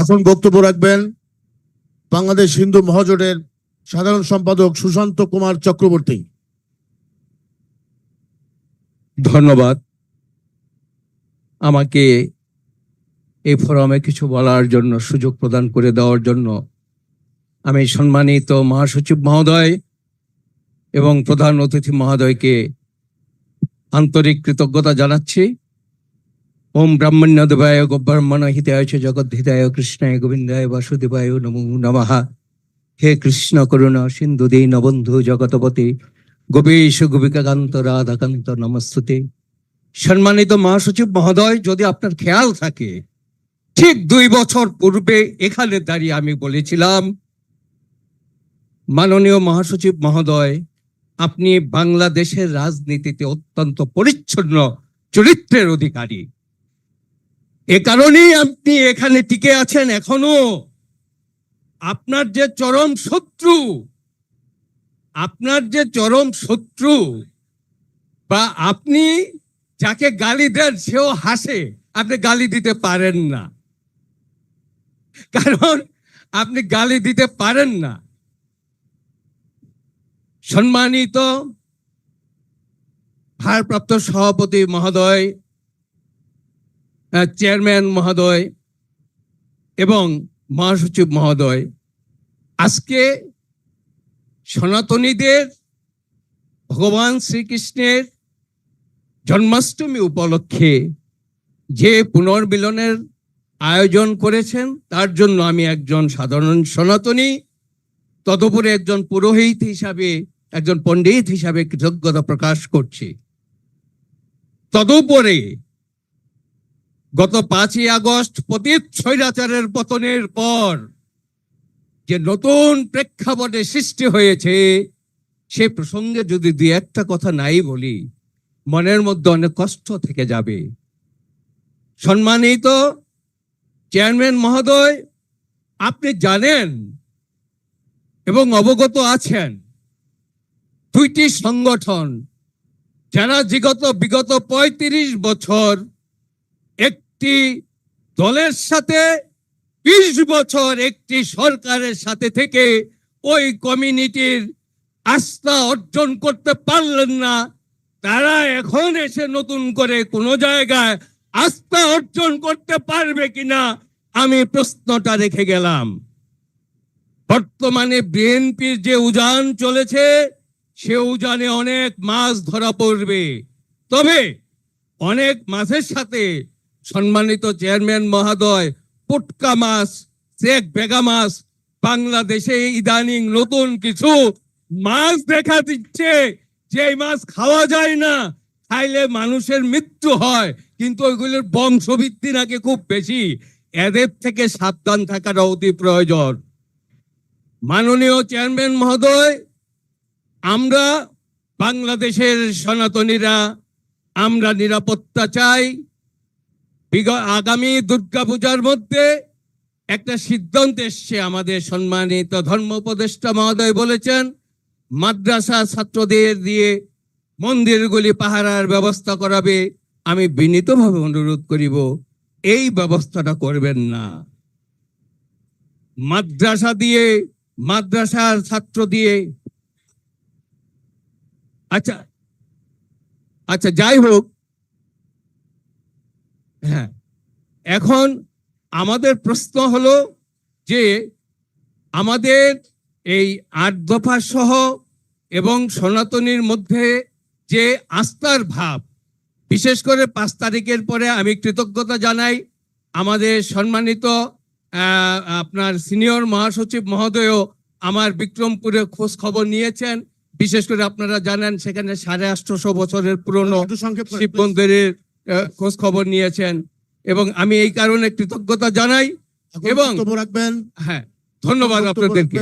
এখন বক্তব্য রাখবেন বাংলাদেশ হিন্দু মহাজোটের সাধারণ সম্পাদক সুশান্ত কুমার চক্রবর্তী। ধন্যবাদ। আমাকে এই ফোরামে কিছু বলার জন্য, সুযোগ প্রদান করে দেওয়ার জন্য আমি সম্মানিত মহাসচিব মহোদয় এবং প্রধান অতিথি মহোদয়কে আন্তরিক কৃতজ্ঞতা জানাচ্ছি। ওম ব্রাহ্মণ্য দেবায় গোব্রাহ্মণ হিতায় জগৎ হিতায় কৃষ্ণায় গোবিন্দায় বাসুদেবায় নমো নমঃ হে কৃষ্ণ করুণা সিন্ধু দীনবন্ধু জগতপতি গোপীশ গোপিকাকান্ত রাধাকান্ত নমস্তুতে সম্মানিত মহাসচিব মহোদয়, যদি আপনার খেয়াল থাকে, ঠিক দুই বছর পূর্বে এখানে দাঁড়িয়ে আমি বলেছিলাম, মাননীয় মহাসচিব মহোদয়, আপনি বাংলাদেশের রাজনীতিতে অত্যন্ত পরিচ্ছন্ন চরিত্রের অধিকারী। এ কারণেই আপনি এখানে টিকে আছেন এখনও। আপনার যে চরম শত্রু, আপনার যে চরম শত্রু, বা আপনি যাকে গালি দেন, সেও হাসে, আপনি গালি দিতে পারেন না। কারণ আপনি গালি দিতে পারেন না। সম্মানিত, ভারপ্রাপ্ত সভাপতি মহোদয় চেয়ারম্যান মহোদয় এবং মহাসচিব মহোদয়। আজকে সনাতনীদের, ভগবান শ্রীকৃষ্ণের জন্মাষ্টমী উপলক্ষে যে পুনর্মিলনের আয়োজন করেছেন, তার জন্য আমি একজন সাধারণ সনাতনী, তদুপরি একজন পুরোহিত হিসাবে, একজন পণ্ডিত হিসাবে কৃতজ্ঞতা প্রকাশ করছি। তদুপরি গত পাঁচই আগস্ট পতিত স্বৈরাচারের পতনের পর যে নতুন প্রেক্ষাপটে সৃষ্টি হয়েছে, সে প্রসঙ্গে যদি দুই একটা কথা নাই বলি, মনের মধ্যে অনেক কষ্ট থেকে যাবে। সম্মানিত চেয়ারম্যান মহোদয়, আপনি জানেন এবং অবগত আছেন, দুইটি সংগঠন, যারা বিগত বিগত পঁয়ত্রিশ বছর একটি দলের সাথে বিশ বছর একটি সরকারের সাথে থেকে ওই কমিউনিটির আস্থা অর্জন করতে পারলেন না। তারা এখন এসে নতুন করে কোনো জায়গায় আস্থা অর্জন করতে পারবে কিনা আমি প্রশ্নটা রেখে গেলাম। বর্তমানে বিএনপির যে উজান চলেছে, সে উজানে অনেক মাছ ধরা পড়বে। তবে অনেক মাছের সাথে সম্মানিত চেয়ারম্যান মহাদয়, পুটকা মাছ চেক বেগা মাছ, বাংলাদেশে ইদানিং নতুন কিছু মাছ দেখা দিচ্ছে। যে মাছ খাওয়া যায় না, খাইলে মানুষের মৃত্যু হয়। কিন্তু ওইগুলোর বংশবৃদ্ধি নাকি খুব বেশি। এদের থেকে সাবধান থাকাটা অতি প্রয়োজন। মাননীয় চেয়ারম্যান মহোদয়, আমরা বাংলাদেশের সনাতনীরা, আমরা নিরাপত্তা চাই। আগামী দুর্গাপূজার মধ্যে একটা সিদ্ধান্ত এসছে আমাদের সম্মানিত ধর্ম উপদেষ্টা মহোদয় বলেছেন, মাদ্রাসা ছাত্রদের দিয়ে মন্দিরগুলি পাহারার ব্যবস্থা করাবে। আমি বিনীতভাবে অনুরোধ করিব, এই ব্যবস্থাটা করবেন না। মাদ্রাসা দিয়ে, মাদ্রাসার ছাত্র দিয়ে আচ্ছা আচ্ছা যাই হোক হ্যাঁ। এখন আমাদের প্রশ্ন হলো যে আমাদের এই আট দফা সহ এবং সনাতনীর মধ্যে যে আস্থার ভাব বিশেষ করে পাঁচ তারিখের পরে আমি কৃতজ্ঞতা জানাই আমাদের সম্মানিত আপনার সিনিয়র মহাসচিব মহোদয়ও আমার বিক্রমপুরে খোঁজ খবর নিয়েছেন। বিশেষ করে আপনারা জানেন সেখানে সাড়ে আটশোশো বছরের পুরনো শিব মন্দিরের খোঁজ খবর নিয়েছেন এবং আমি এই কারণে কৃতজ্ঞতা জানাই এবং- রাখবেন। হ্যাঁ ধন্যবাদ আপনাদেরকে।